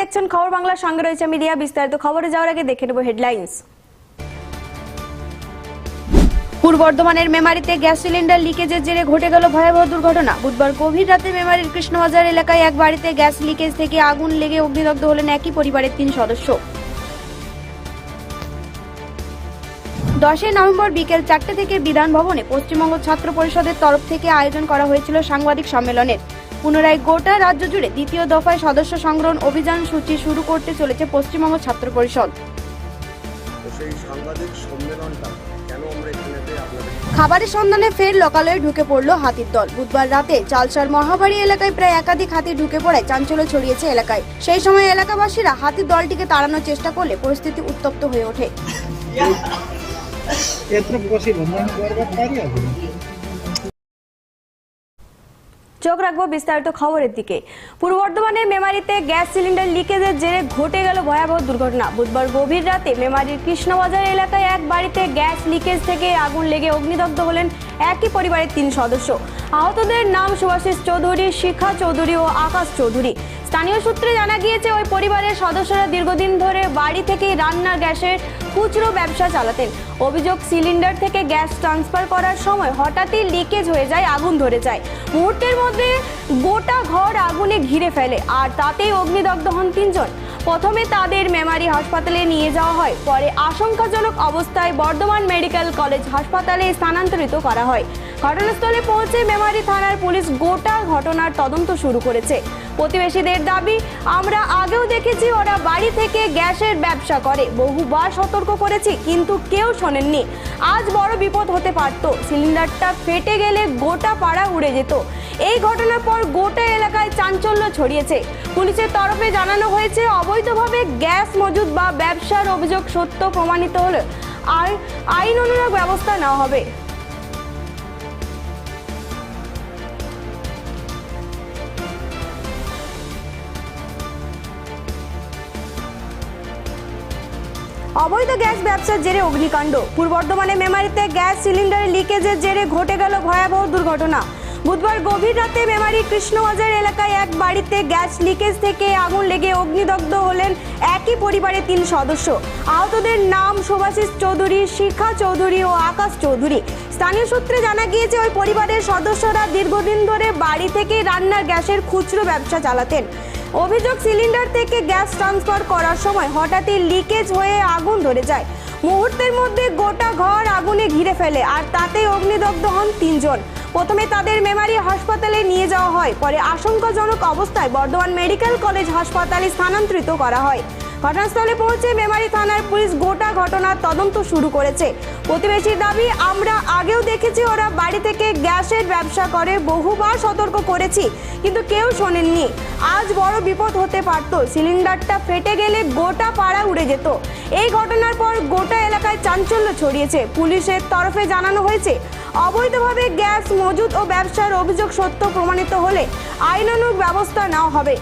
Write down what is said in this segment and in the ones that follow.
দেখছেন খবর বাংলার সঙ্গে রয়েছে মিডিয়া, বিস্তারিত খবরে যাওয়ার আগে দেখে নেব হেডলাইন্স। পূর্ব বর্ধমানের মেমারিতে গ্যাস সিলিন্ডার লিকেজের জেরে ঘটে গেল ভয়াবহ দুর্ঘটনা। বুধবার গভীর রাতে মেমারির কৃষ্ণবাজার এলাকায় এক বাড়িতে গ্যাস লিকেজ থেকে আগুন লেগে অগ্নিদগ্ধ হলেন একই পরিবারের তিন সদস্য। দশই নভেম্বর বিকেল চারটে থেকে বিধান ভবনে পশ্চিমবঙ্গ ছাত্র পরিষদের তরফ থেকে আয়োজন করা হয়েছিল সাংবাদিক সম্মেলনের। পুনরায় গোটা রাজ্য জুড়ে দ্বিতীয় দফায় সদস্য সংগ্রহণ অভিযান সূচি শুরু করতে চলেছে পশ্চিমবঙ্গ ছাত্র পরিষদ। তো সেই সাংবাদিক সম্মেলনটা কেন আমরা এখানেতে আপনাদের খাবারের সন্ধানে ফের লোকালয়ে ঢুকে পড়ল হাতির দল। বুধবার রাতে চালসার মহাবাড়ি এলাকায় প্রায় একাধিক হাতি ঢুকে পড়ায় চাঞ্চল্য ছড়িয়েছে এলাকায়। সেই সময় এলাকাবাসীরা হাতির দলটিকে তাড়ানোর চেষ্টা করলে পরিস্থিতি উত্তপ্ত হয়ে ওঠে। চোখ রাখব বিস্তারিত খবরের দিকে। পূর্ব বর্ধমানের মেমারিতে গ্যাস সিলিন্ডার লিকেজের জেরে ঘটে গেল ভয়াবহ দুর্ঘটনা। বুধবার গভীর রাতে মেমারির কৃষ্ণবাজার এলাকায় এক বাড়িতে গ্যাস লিকেজ থেকে আগুন লেগে অগ্নিদগ্ধ হলেন একই পরিবারের তিন সদস্য। আহতদের নাম সুভাষিস চৌধুরী, শিখা চৌধুরী ও আকাশ চৌধুরী। স্থানীয় সূত্রে জানা গিয়েছে, ওই পরিবারের সদস্যরা দীর্ঘদিন ধরে বাড়ি থেকেই রান্নার গ্যাসের খুচরো ব্যবসা চালাতেন। অভিযোগ, সিলিন্ডার থেকে গ্যাস ট্রান্সফার করার সময় হঠাৎই লিকেজ হয়ে যায়, আগুন ধরে যায়। মুহূর্তের মধ্যে গোটা ঘর আগুনে ঘিরে ফেলে, আর তাতেই অগ্নিদগ্ধ হন তিনজন। প্রথমে তাদের মেমারি হাসপাতালে নিয়ে যাওয়া হয়, পরে আশঙ্কাজনক অবস্থায় বর্ধমান মেডিকেল কলেজ হাসপাতালে স্থানান্তরিত করা হয়। ঘটনাস্থলে পৌঁছে মেমারি থানার পুলিশ গোটা ঘটনার তদন্ত শুরু করেছে। প্রতিবেশীদের দাবি, আমরা আগেও দেখেছি ওরা বাড়ি থেকে গ্যাসের ব্যবসা করে। বহুবার সতর্ক করেছি, কিন্তু কেউ শোনেননি। আজ বড় বিপদ হতে পারত। সিলিন্ডারটা ফেটে গেলে গোটা পাড়া উড়ে যেত। এই ঘটনার পর গোটা এলাকায় চাঞ্চল্য ছড়িয়েছে। পুলিশের তরফে জানানো হয়েছে, অবৈধভাবে গ্যাস মজুদ বা ব্যবসার অভিযোগ সত্য প্রমাণিত হলে আর আইন অনুযায়ী ব্যবস্থা নেওয়া হবে। অবৈধ গ্যাস ব্যবসার জেরে অগ্নিকাণ্ড। পূর্ব বর্ধমানে মেমারিতে গ্যাস সিলিন্ডার লিকেজের জেরে ঘটে গেল ভয়াবহ দুর্ঘটনা। বুধবার গভীর রাতে মেমারি কৃষ্ণবাজার এলাকায় এক বাড়িতে গ্যাস লিকেজ থেকে আগুন লেগে অগ্নিদগ্ধ হলেন একই পরিবারের তিন সদস্য। আহতদের নাম সুভাষিস চৌধুরী, শিখা চৌধুরী ও আকাশ চৌধুরী। স্থানীয় সূত্রে জানা গিয়েছে, ওই পরিবারের সদস্যরা দীর্ঘদিন ধরে বাড়ি থেকে রান্নার গ্যাসের খুচরো ব্যবসা চালাতেন। অভিযোগ সিলিন্ডার থেকে গ্যাস ট্রান্সফার করার সময় হঠাৎই লিকেজ হয়ে আগুন ধরে যায়। মুহূর্তের মধ্যে গোটা ঘর আগুনে ঘিরে ফেলে, আর তাতে অগ্নিদগ্ধ হন তিনজন। প্রথমে তাদের মেমারি হাসপাতালে নিয়ে যাওয়া হয়, পরে আশঙ্কাজনক অবস্থায় বর্ধমান মেডিকেল কলেজ হাসপাতালে স্থানান্তরিত করা হয়। ঘটনাস্থলে পৌঁছে মেমারি থানার পুলিশ গোটা ঘটনার তদন্ত শুরু করেছে। প্রতিবেশীর দাবি, আমরা আগেও দেখেছি ওরা বাড়ি থেকে গ্যাসের ব্যবসা করে, বহুবার সতর্ক করেছি, কিন্তু কেউ শোনেননি। আজ বড় বিপদ হতে পারত, সিলিন্ডারটা ফেটে গেলে গোটা পাড়া উড়ে যেত। এই ঘটনার পর গোটা এলাকায় চাঞ্চল্য ছড়িয়েছে। পুলিশের তরফে জানানো হয়েছে, অবৈধভাবে গ্যাস মজুদ ও ব্যবসার অভিযোগ সত্য প্রমাণিত হলে আইনানুগ ব্যবস্থা নেওয়া হবে।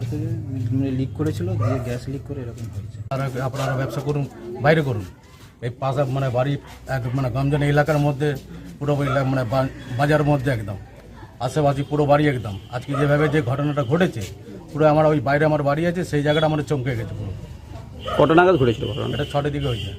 ঘর থেকে মানে লিক করেছিল দিয়ে গ্যাস লিক করে এরকম হয়েছে। আপনারা আপনারা ব্যবসা করুন বাইরে করুন। এই পাশা মানে বাড়ি এক মানে গমজন এলাকার মধ্যে পুরো মানে বাজার মধ্যে একদম। আশেপাশে পুরো বাড়ি একদম। আজকে যেভাবে যে ঘটনাটা ঘটেছে পুরো আমার ওই বাইরে আমার বাড়ি আছে সেই জায়গাটা আমার চমকে গেছে পুরো। নাগাদ ঘটেছিল ঘটনাটা? এটা ছটের দিকে হয়েছে।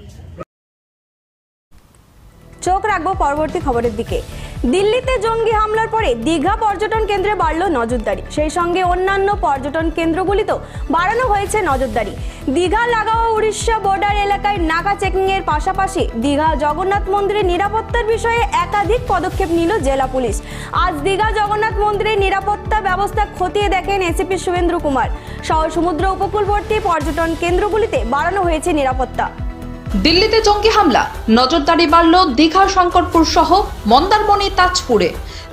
চোখ রাখব পরবর্তী খবরের দিকে। দিল্লিতে জঙ্গি হামলার পরে দীঘা পর্যটন কেন্দ্রে বাড়ল নজরদারি। সেই সঙ্গে অন্যান্য পর্যটন কেন্দ্রগুলিতেও বাড়ানো হয়েছে নজরদারি। দীঘা, লাগাও, উড়িষ্যা বর্ডার এলাকায় নাকা চেকিং এর পাশাপাশি দীঘা জগন্নাথ মন্দিরের নিরাপত্তার বিষয়ে একাধিক পদক্ষেপ নিল জেলা পুলিশ। আজ দীঘা জগন্নাথ মন্দিরের নিরাপত্তা ব্যবস্থা খতিয়ে দেখেন এসিপি শুভেন্দ্র কুমার। সহ সমুদ্র উপকূলবর্তী পর্যটন কেন্দ্রগুলিতে বাড়ানো হয়েছে নিরাপত্তা। দিল্লিতে জঙ্গি হামলা। নজরদারি বাড়ল দীঘা শঙ্করপুর সহ মন্দারমণি তাজপুরে।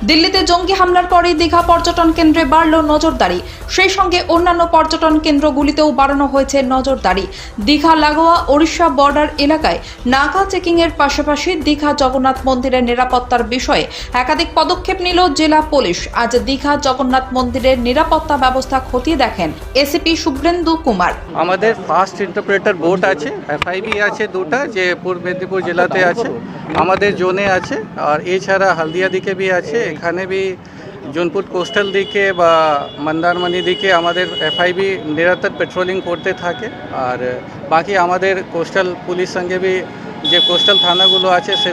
দিল্লিতে জঙ্গি হামলার পরে দীঘা পর্যটন কেন্দ্রে বাড়ল নজরদারি। সেই সঙ্গে অন্যান্য পর্যটন কেন্দ্রগুলিতেও বাড়ানো হয়েছে নজরদারি। দীঘা, লাগোয়া, ওড়িশা বর্ডার এলাকায় নাকা চেকিং এর পাশাপাশি দীঘা জগন্নাথ মন্দিরের নিরাপত্তার বিষয়ে একাধিক পদক্ষেপ নিল জেলা পুলিশ। আজ দীঘা জগন্নাথ মন্দিরের নিরাপত্তা ব্যবস্থা খতিয়ে দেখেন এসিপি শুভ্রেন্দু কুমার। আমাদের ফার্স্ট ইন্টারপ্রেটার বোট আছে, এফআইবি আছে দুটা, যে পূর্ব মেদিনীপুর জেলাতে আছে, আমাদের জোনে আছে, আর এছাড়া হলদিয়া দিকে বি আছে এখানে বি জোনপুর কোস্টাল দিকে বা মন্দারমণি দিকে আমাদের এফআইবি নিরন্তর পেট্রোলিং করতে থাকে। আর বাকি আমাদের কোস্টাল পুলিশ সঙ্গে বি যে কোস্টাল থানাগুলো আছে সে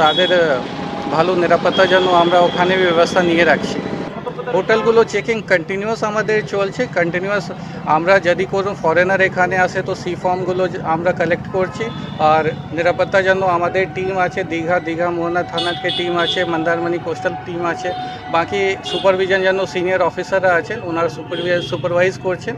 তাদের ভালো নিরাপত্তার জন্য আমরা ওখানে ব্যবস্থা নিয়ে রাখছি। হোটেলগুলো চেকিং কন্টিনিউয়াস আমাদের চলছে কন্টিনিউয়াস আমরা যদি কোনো ফরেনার এখানে আসে তো সি ফর্মগুলো আমরা কালেক্ট করছি। আর নিরাপত্তার জন্য আমাদের টিম আছে, দীঘা দীঘা, মোহনা থানাকে টিম আছে, মন্দারমণি কোস্টাল টিম আছে। বাকি সুপারভিশন জন্য সিনিয়র অফিসাররা আছেন, ওনারা সুপারভাইজ করছেন।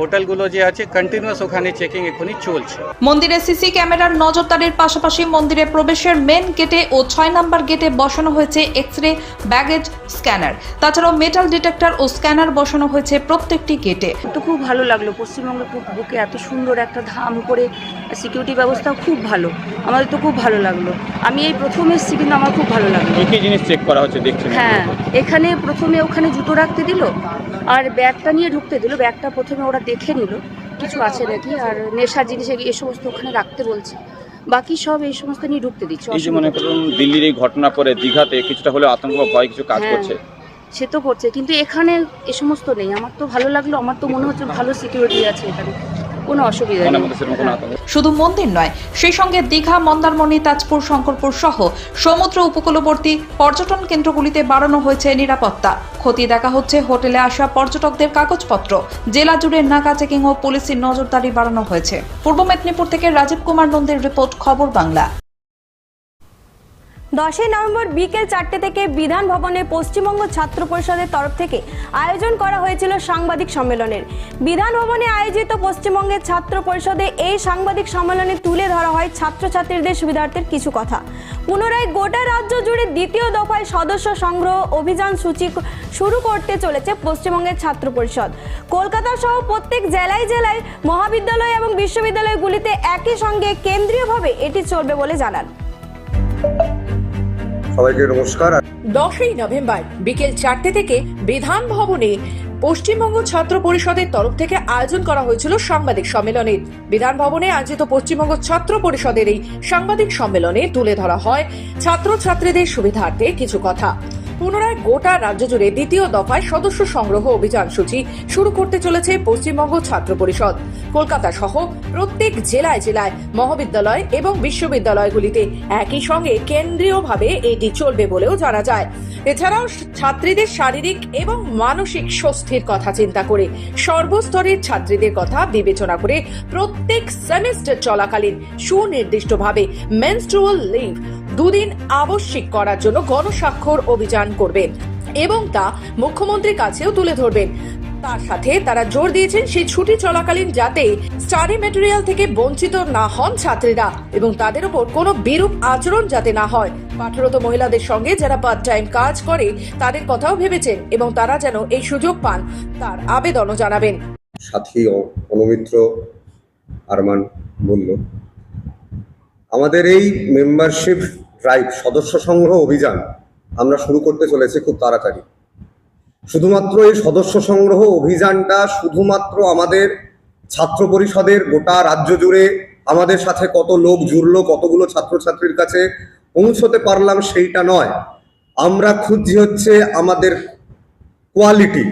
হোটেলগুলো যে আছে কন্টিনিউয়াস ওখানে চেকিং এখনই চলছে। মন্দিরে সিসি ক্যামেরার নজরদারির পাশাপাশি মন্দিরে প্রবেশের মেন গেটে ও ছয় নম্বর গেটে বসানো হয়েছে এক্স রে ব্যাগেজ স্ক্যানার তাছাড়াও মেটাল ডিটেক্টর ও স্ক্যানার বসানো হয়েছে প্রত্যেকটি গেটে তো খুব ভালো লাগল পশ্চিমবঙ্গের খুব বুকে এত সুন্দর একটা ধাম করে সিকিউরিটি ব্যবস্থাও খুব ভালো। আমাদের তো খুব ভালো লাগল। আমি এই প্রথম এসেছি কিন্তু আমার খুব ভালো লাগল। কি কি জিনিস চেক করা হচ্ছে দেখছেন হ্যাঁ এখানে প্রথমে ওখানে জুতো রাখতে দিল আর ব্যাগটা নিয়ে ঢুকতে দিল। ব্যাগটা প্রথমে ওরা দেখে নিল কিছু আছে নাকি? আর নেশার জিনিস এই সমস্ত ওখানে রাখতে বলছে। বাকি সব এই সমস্ত নিয়ে ঢুকতে দিচ্ছে। এই যে মনে করুন দিল্লির এই ঘটনা পরে দীঘাতে কিছুটা হলে আতঙ্ক বা ভয় কিছু কাজ হ্যাঁ। করছে? সে তো করছে। কিন্তু এখানে এ সমস্ত নেই। আমার তো ভালো লাগল। আমার তো মনে হচ্ছে ভালো সিকিউরিটি আছে এখানে। কোনো অসুবিধা নেই। হ্যাঁ। আতঙ্ক শুধু মন্দির নয় সেই সঙ্গে দীঘা মন্দারমণি তাজপুর শঙ্করপুর সহ সমুদ্র উপকূলবর্তী পর্যটন কেন্দ্রগুলিতে বাড়ানো হয়েছে নিরাপত্তা। ক্ষতি দেখা হচ্ছে হোটেলে আসা পর্যটকদের কাগজপত্র। জেলা জুড়ে নাকা চেকিং ও পুলিশের নজরদারি বাড়ানো হয়েছে। পূর্ব মেদিনীপুর থেকে রাজীব কুমার নন্দীর রিপোর্ট খবর বাংলা। দশই নভেম্বর বিকেল চারটে থেকে বিধান ভবনে পশ্চিমবঙ্গ ছাত্র পরিষদের তরফ থেকে আয়োজন করা হয়েছিল সাংবাদিক সম্মেলনের। বিধান ভবনে আয়োজিত পশ্চিমবঙ্গের ছাত্র পরিষদে এই সাংবাদিক সম্মেলনে তুলে ধরা হয় ছাত্রছাত্রীদের সুবিধার্থের কিছু কথা। পুনরায় গোটা রাজ্য জুড়ে দ্বিতীয় দফায় সদস্য সংগ্রহ অভিযান সূচি শুরু করতে চলেছে পশ্চিমবঙ্গের ছাত্র পরিষদ। কলকাতা সহ প্রত্যেক জেলায় জেলায় মহাবিদ্যালয় এবং বিশ্ববিদ্যালয়গুলিতে একই সঙ্গে কেন্দ্রীয়ভাবে এটি চলবে বলে জানান। সবাইকে নমস্কার। দশই নভেম্বর বিকেল চারটে থেকে বিধান ভবনে পশ্চিমবঙ্গ ছাত্র পরিষদের তরফ থেকে আয়োজন করা হয়েছিল সাংবাদিক সম্মেলনের বিধান ভবনে আয়োজিত পশ্চিমবঙ্গ ছাত্র পরিষদের এই সাংবাদিক সম্মেলনে তুলে ধরা হয় ছাত্রছাত্রীদের সুবিধার্থে কিছু কথা। পুনরায় গোটা রাজ্য জুড়ে দ্বিতীয় দফায় সদস্য সংগ্রহ অভিযান সূচি শুরু করতে চলেছে পশ্চিমবঙ্গ ছাত্র পরিষদ। কলকাতা সহ প্রত্যেক জেলায় জেলায় মহাবিদ্যালয় এবং বিশ্ববিদ্যালয়গুলিতে একই সঙ্গে কেন্দ্রীয়ভাবে এটি চলবে বলেও জানা যায়। এছাড়াও ছাত্রীদের শারীরিক এবং মানসিক স্বস্তির কথা চিন্তা করে সর্বস্তরের ছাত্রীদের কথা বিবেচনা করে প্রত্যেক সেমিস্টার চলাকালীন সুনির্দিষ্টভাবে মেনস্ট্রুয়াল লিভ দুদিন আবশ্যিক করার জন্য গণস্বাক্ষর অভিযান করবেন এবং তা মুখ্যমন্ত্রীর কাছেও তুলে ধরবেন। তার সাথে তারা জোর দিয়েছেন সেই ছুটি চলাকালীন যাতে স্টাডি ম্যাটেরিয়াল থেকে বঞ্চিত না হন ছাত্রীরা এবং তাদের উপর কোনো বিরূপ আচরণ যাতে না হয়। পাঠরত মহিলাদের সঙ্গে যারা পার্ট টাইম কাজ করে, তাদের কথাও ভেবেছেন এবং তারা যেন এই সুযোগ পান, তার আবেদনও জানাবেন। সাথী অনুমিত্র আরমান বলল, আমাদের এই মেম্বারশিপ ড্রাইভ সদস্য সংগ্রহ অভিযান আমরা শুরু করতে চলেছি খুব তাড়াতাড়ি। শুধুমাত্র এই সদস্য সংগ্রহ অভিযানটা শুধুমাত্র আমাদের ছাত্র পরিষদের গোটা রাজ্য জুড়ে আমাদের সাথে কত লোক জুড়লো, কতগুলো ছাত্রছাত্রীর কাছে পৌঁছতে পারলাম সেইটা নয়। আমরা খুঁজছি হচ্ছে আমাদের কোয়ালিটি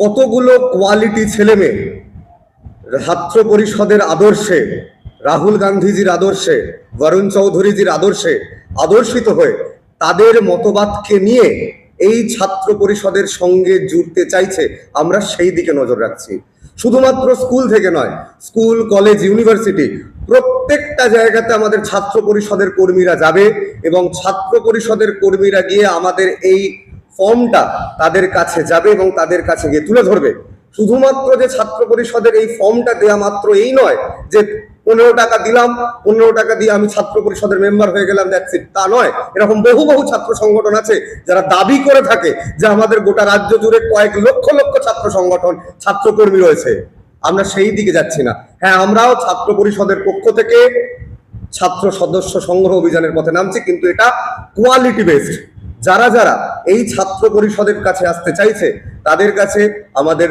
কতগুলো কোয়ালিটি ছেলেমেয়ে ছাত্র পরিষদের আদর্শে রাহুল গান্ধীজির আদর্শে, বরুণ চৌধুরীজির আদর্শে আদর্শিত হয়ে তাদের মতবাদকে নিয়ে এই ছাত্র পরিষদের সঙ্গে জুড়তে চাইছে, আমরা সেই দিকে নজর রাখছি। শুধুমাত্র স্কুল থেকে নয়, স্কুল, কলেজ, ইউনিভার্সিটি, প্রত্যেকটা জায়গাতে আমাদের ছাত্র পরিষদের কর্মীরা যাবে এবং ছাত্র পরিষদের কর্মীরা গিয়ে আমাদের এই ফর্মটা তাদের কাছে যাবে এবং তাদের কাছে গিয়ে তুলে ধরবে। শুধুমাত্র যে ছাত্র পরিষদের এই ফর্মটা দেয়া মাত্র এই নয়, যে পনেরো টাকা দিলাম, পনেরো টাকা দিয়ে আমি ছাত্র পরিষদের মেম্বার হয়ে গেলাম ইট তা নয়, এরকম বহু বহু ছাত্র সংগঠন আছে যারা দাবি করে থাকে যে আমাদের গোটা রাজ্য জুড়ে কয়েক লক্ষ লক্ষ ছাত্র সংগঠন, ছাত্রকর্মী রয়েছে। আমরা সেই দিকে যাচ্ছি না। হ্যাঁ আমরাও ছাত্র পরিষদের পক্ষ থেকে ছাত্র সদস্য সংগ্রহ অভিযানের পথে নামছি, কিন্তু এটা কোয়ালিটি বেসড যারা যারা এই ছাত্র পরিষদের কাছে আসতে চাইছে তাদের কাছে আমাদের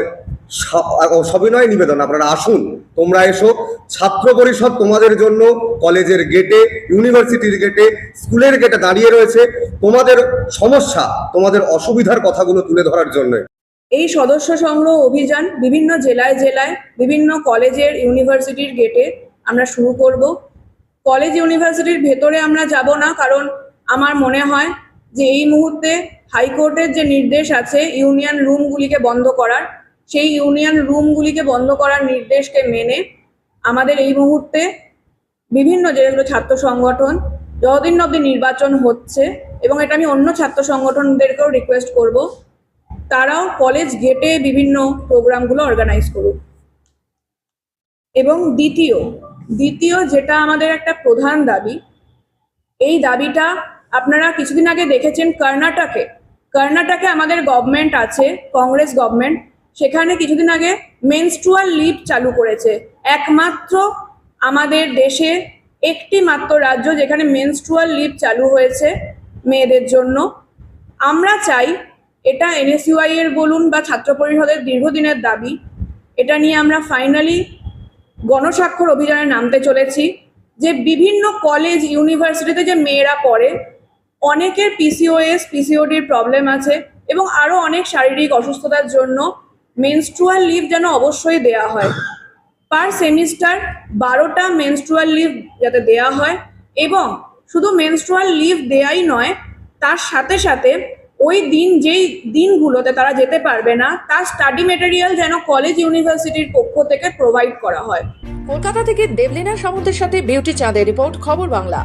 সবিনয় নিবেদন। আপনারা আসুন, তোমরা এসো। ছাত্র পরিষদ তোমাদের জন্য কলেজের গেটে ইউনিভার্সিটির গেটে স্কুলের গেটে দাঁড়িয়ে রয়েছে। তোমাদের সমস্যা, তোমাদের অসুবিধার কথাগুলো তুলে ধরার জন্য। এই সদস্য সংগ্রহ অভিযান বিভিন্ন জেলায় জেলায়, বিভিন্ন কলেজের ইউনিভার্সিটির গেটে আমরা শুরু করব। কলেজ ইউনিভার্সিটির ভেতরে আমরা যাব না, কারণ আমার মনে হয় যে এই মুহূর্তে হাইকোর্টের যে নির্দেশ আছে ইউনিয়ন রুমগুলিকে বন্ধ করার, সেই ইউনিয়ন রুমগুলিকে বন্ধ করার নির্দেশকে মেনে আমাদের এই মুহূর্তে বিভিন্ন যেগুলো ছাত্র সংগঠন যতদিন অব্দি নির্বাচন হচ্ছে এবং এটা আমি অন্য ছাত্র সংগঠনদেরকেও রিকোয়েস্ট করব, তারাও কলেজ গেটে বিভিন্ন প্রোগ্রামগুলো অর্গানাইজ করুক। এবং দ্বিতীয় দ্বিতীয় যেটা আমাদের একটা প্রধান দাবি, এই দাবিটা আপনারা কিছুদিন আগে দেখেছেন কর্ণাটকে। কর্ণাটকে আমাদের গভর্নমেন্ট আছে কংগ্রেস গভর্নমেন্ট সেখানে কিছুদিন আগে মেনস্ট্রুয়াল লিভ চালু করেছে। একমাত্র আমাদের দেশে একটি মাত্র রাজ্য যেখানে মেনস্ট্রুয়াল লিভ চালু হয়েছে মেয়েদের জন্য। আমরা চাই এটা এনএসইউআই এর বলুন বা ছাত্র পরিষদের দীর্ঘদিনের দাবি। এটা নিয়ে আমরা ফাইনালি গণস্বাক্ষর অভিযানে নামতে চলেছি। যে বিভিন্ন কলেজ ইউনিভার্সিটিতে যে মেয়েরা পড়ে অনেকের পিসিওএস পিসিওডির প্রবলেম আছে এবং আরও অনেক শারীরিক অসুস্থতার জন্য মেনস্ট্রুয়াল লিভ যেন অবশ্যই দেয়া হয়। পার সেমিস্টার বারোটা মেনস্ট্রুয়াল লিভ যাতে দেয়া হয় এবং শুধু মেনস্ট্রুয়াল লিভ দেয়াই নয়, তার সাথে সাথে ওই দিন যেই দিনগুলোতে তারা যেতে পারবে না, তার স্টাডি মেটেরিয়াল যেন কলেজ ইউনিভার্সিটির পক্ষ থেকে প্রোভাইড করা হয়। কলকাতা থেকে দেবলীনা সামন্তের সাথে বিউটি চাঁদের রিপোর্ট খবর বাংলা।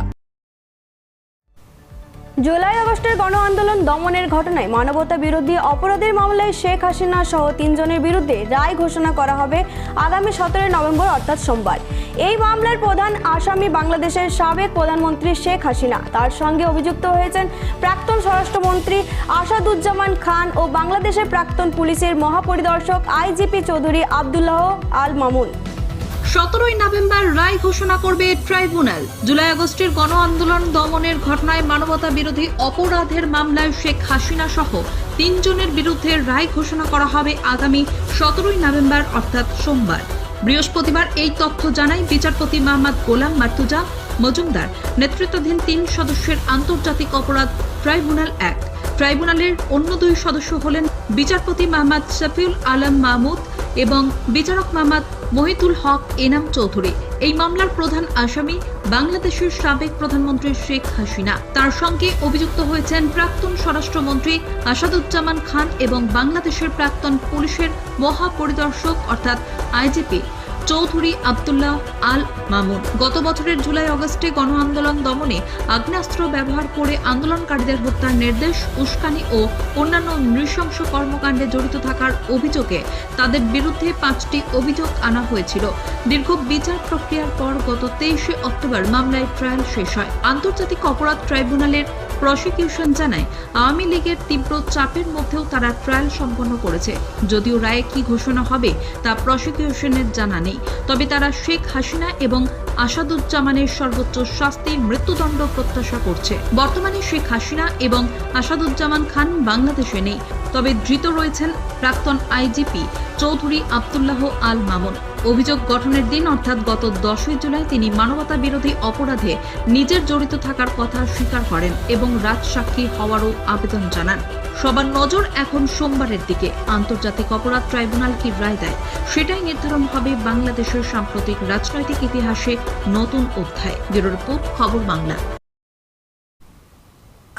জুলাই আগস্টের গণ আন্দোলন দমনের ঘটনায় মানবতা বিরোধী অপরাধের মামলায় শেখ হাসিনা সহ তিনজনের বিরুদ্ধে রায় ঘোষণা করা হবে আগামী সতেরোই নভেম্বর, অর্থাৎ সোমবার। এই মামলার প্রধান আসামি বাংলাদেশের সাবেক প্রধানমন্ত্রী শেখ হাসিনা। তার সঙ্গে অভিযুক্ত হয়েছেন প্রাক্তন স্বরাষ্ট্রমন্ত্রী আসাদুজ্জামান খান ও বাংলাদেশের প্রাক্তন পুলিশের মহাপরিদর্শক আইজিপি চৌধুরী আবদুল্লাহ আল মামুন সতেরোই নভেম্বর রায় ঘোষণা করবে ট্রাইব্যুনাল। জুলাই আগস্টের গণ আন্দোলন দমনের ঘটনায় মানবতা বিরোধী অপরাধের মামলায় শেখ হাসিনা সহ তিনজনের বিরুদ্ধে রায় ঘোষণা করা হবে আগামী সতেরোই নভেম্বর, অর্থাৎ সোমবার। বৃহস্পতিবার এই তথ্য জানায় বিচারপতি মোহাম্মদ গোলাম মার্তুজা মজুমদার, নেতৃত্বাধীন তিন সদস্যের আন্তর্জাতিক অপরাধ ট্রাইব্যুনাল এক। ট্রাইব্যুনালের অন্য দুই সদস্য হলেন বিচারপতি মোহাম্মদ শফিউল আলম মাহমুদ এবং বিচারক মোহাম্মদ মহিতুল হক এনাম চৌধুরী। এই মামলার প্রধান আসামি বাংলাদেশের সাবেক প্রধানমন্ত্রী শেখ হাসিনা। তার সঙ্গে অভিযুক্ত হয়েছেন প্রাক্তন স্বরাষ্ট্রমন্ত্রী আসাদুজ্জামান খান এবং বাংলাদেশের প্রাক্তন পুলিশের মহাপরিদর্শক, অর্থাৎ আইজিপি। চৌধুরী আবদুল্লাহ আল মামুন। গত বছরের জুলাই অগস্টে গণ আন্দোলন দমনে আগ্নেয়াস্ত্র ব্যবহার করে আন্দোলনকারীদের হত্যার নির্দেশ, উস্কানি ও অন্যান্য নৃশংস কর্মকাণ্ডে জড়িত থাকার অভিযোগে তাদের বিরুদ্ধে পাঁচটি অভিযোগ আনা হয়েছিল। দীর্ঘ বিচার প্রক্রিয়ার পর গত তেইশে অক্টোবর মামলায় ট্রায়াল শেষ হয়। আন্তর্জাতিক অপরাধ ট্রাইব্যুনালের প্রসিকিউশন জানায়, আওয়ামী লীগের তীব্র চাপের মধ্যেও তারা ট্রায়াল সম্পন্ন করেছে। যদিও রায়ে কি ঘোষণা হবে তা প্রসিকিউশনের জানা নেই। তবে তারা শেখ হাসিনা এবং আসাদুজ্জামানের সর্বোচ্চ শাস্তি মৃত্যুদণ্ড প্রত্যাশা করছে। বর্তমানে শেখ হাসিনা এবং আসাদুজ্জামান খান বাংলাদেশে নেই। তবে ধৃত রয়েছেন প্রাক্তন আইজিপি চৌধুরী আবদুল্লাহ আল মামুন। অভিযোগ গঠনের দিন অর্থাৎ গত দশই জুলাই তিনি মানবতা বিরোধী অপরাধে নিজের জড়িত থাকার কথা স্বীকার করেন এবং রাজসাক্ষী হওয়ারও আবেদন জানান। সবার নজর এখন সোমবারের দিকে। আন্তর্জাতিক অপরাধ ট্রাইব্যুনাল কি রায় দেয়, সেটাই নির্ধারণ হবে বাংলাদেশের সাম্প্রতিক রাজনৈতিক ইতিহাসে নতুন অধ্যায়, ব্যুরো রিপোর্ট, খবর বাংলা।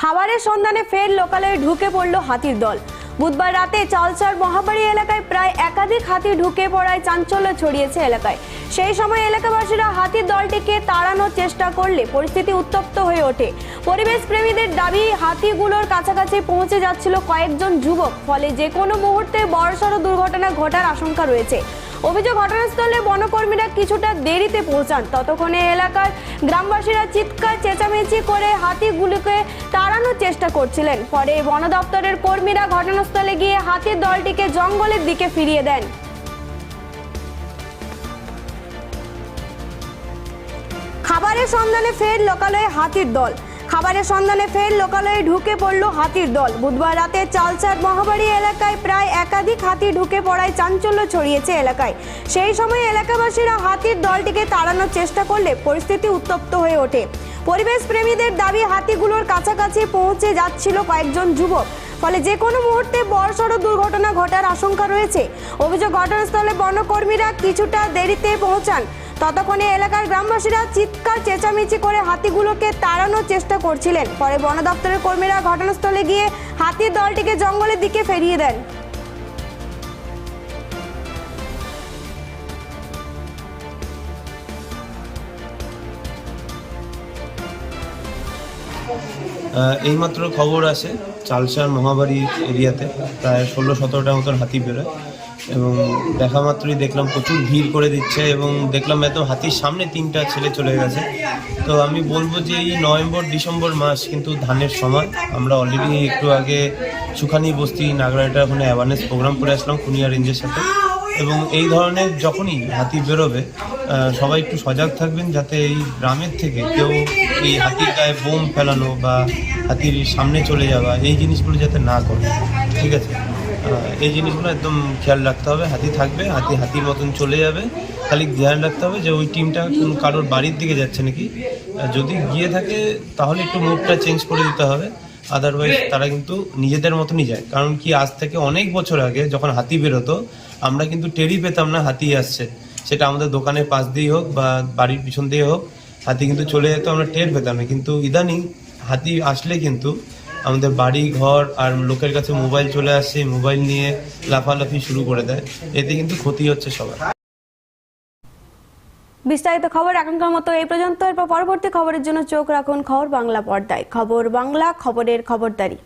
খাবারের সন্ধানে ফের লোকালয়ে ঢুকে পড়ল হাতির দল। বুধবার রাতে চালচার মহাবাড়ি এলাকায় প্রায় একাধিক হাতি ঢুকে পড়ায় চাঞ্চল্য ছড়িয়েছে এলাকায়। সেই সময় এলাকাবাসীরা হাতির দলটিকে তাড়ানোর চেষ্টা করলে পরিস্থিতি উত্তপ্ত হয়ে ওঠে। পরিবেশ প্রেমীদের দাবি, হাতিগুলোর কাছাকাছি পৌঁছে যাচ্ছিল কয়েকজন যুবক, ফলে যে কোনো মুহূর্তে বড়সড় দুর্ঘটনা ঘটার আশঙ্কা রয়েছে। অভিযোগ ঘটনাস্থলে বনকর্মীরা কিছুটা দেরিতে পৌঁছান। ততক্ষণে এলাকার গ্রামবাসীরা চিৎকার, চেঁচামেচি করে হাতিগুলিকে তাড়ানোর চেষ্টা করছিলেন। পরে বন দপ্তরের কর্মীরা ঘটনাস্থলে গিয়ে হাতির দলটিকে জঙ্গলের দিকে ফিরিয়ে দেন। খাবারের সন্ধানে ফের লোকালয়ে হাতির দল। খাবারের সন্ধানে ফের লোকালয়ে ঢুকে পড়ল হাতির দল। বুধবার রাতে চালচার মহাবাড়ি এলাকায় প্রায় একাধিক হাতি ঢুকে পড়ায় চাঞ্চল্য ছড়িয়েছে এলাকায়। সেই সময় এলাকাবাসীরা হাতির দলটিকে তাড়ানোর চেষ্টা করলে পরিস্থিতি উত্তপ্ত হয়ে ওঠে। পরিবেশ প্রেমীদের দাবি, হাতিগুলোর কাছাকাছি পৌঁছে যাচ্ছিল কয়েকজন যুবক। ফলে যে কোনো মুহূর্তে বড়সড় দুর্ঘটনা ঘটার আশঙ্কা রয়েছে। অভিযোগ ঘটনাস্থলে বনকর্মীরা কিছুটা দেরিতে পৌঁছান। ততক্ষণে এলাকার গ্রামবাসীরা চিৎকার, চেঁচামেচি করে হাতিগুলোকে তাড়ানোর চেষ্টা করছিলেন। পরে বন দপ্তরের কর্মীরা ঘটনাস্থলে গিয়ে হাতির দলটিকে জঙ্গলের দিকে ফেরিয়ে দেন। এইমাত্র খবর আছে চালসার মহাবাড়ি এরিয়াতে। প্রায় ষোলো সতেরোটা মতন হাতি বেরোয়। এবং দেখা মাত্রই দেখলাম প্রচুর ভিড় করে দিচ্ছে এবং দেখলাম এত হাতির সামনে তিনটা ছেলে চলে গেছে। তো আমি বলব যে এই নভেম্বর, ডিসেম্বর মাস কিন্তু ধানের সময়। আমরা অলরেডি একটু আগে সুখানি বস্তি নাগরাটা ওখানে অ্যাওয়ারনেস প্রোগ্রাম করে আসলাম কুনিয়া রেঞ্জের সাথে। এবং এই ধরনের যখনই হাতি বেরোবে সবাই একটু সজাগ থাকবেন যাতে এই গ্রামের থেকে কেউ এই হাতির গায়ে বোম ফেলানো বা হাতির সামনে চলে যাওয়া, এই জিনিসগুলো যাতে না করে। ঠিক আছে? এই জিনিসগুলো একদম খেয়াল রাখতে হবে, হাতি থাকবে, হাতি হাতির মতন চলে যাবে, খালি ধ্যান রাখতে হবে যে ওই টিমটা কোন কারোর বাড়ির দিকে যাচ্ছে নাকি। যদি গিয়ে থাকে তাহলে একটু মুভটা চেঞ্জ করে দিতে হবে আদারওয়াইজ তারা কিন্তু নিজেদের মতনই যায়। কারণ কি, আজ থেকে অনেক বছর আগে যখন হাতি বেরোতো, আমরা কিন্তু টেরি পেতাম না হাতি আসছে। সেটা আমাদের দোকানের পাশ দিয়ে হোক বা বাড়ির পিছন দিয়ে হোক, হাতি কিন্তু চলে যেত, আমরা টের পেতাম না। কিন্তু ইদানিং হাতি আসলে কিন্তু আমাদের বাড়ি, ঘর আর লোকের কাছে মোবাইল চলে আসে, মোবাইল নিয়ে লাফালাফি শুরু করে দেয়। এতে কিন্তু ক্ষতি হচ্ছে সবার। বিস্তারিত খবর এখনকার মতো এই পর্যন্ত। এরপর পরবর্তী খবরের জন্য চোখ রাখুন খবর বাংলা পর্দায়। খবর বাংলা, খবরের খবরদারি।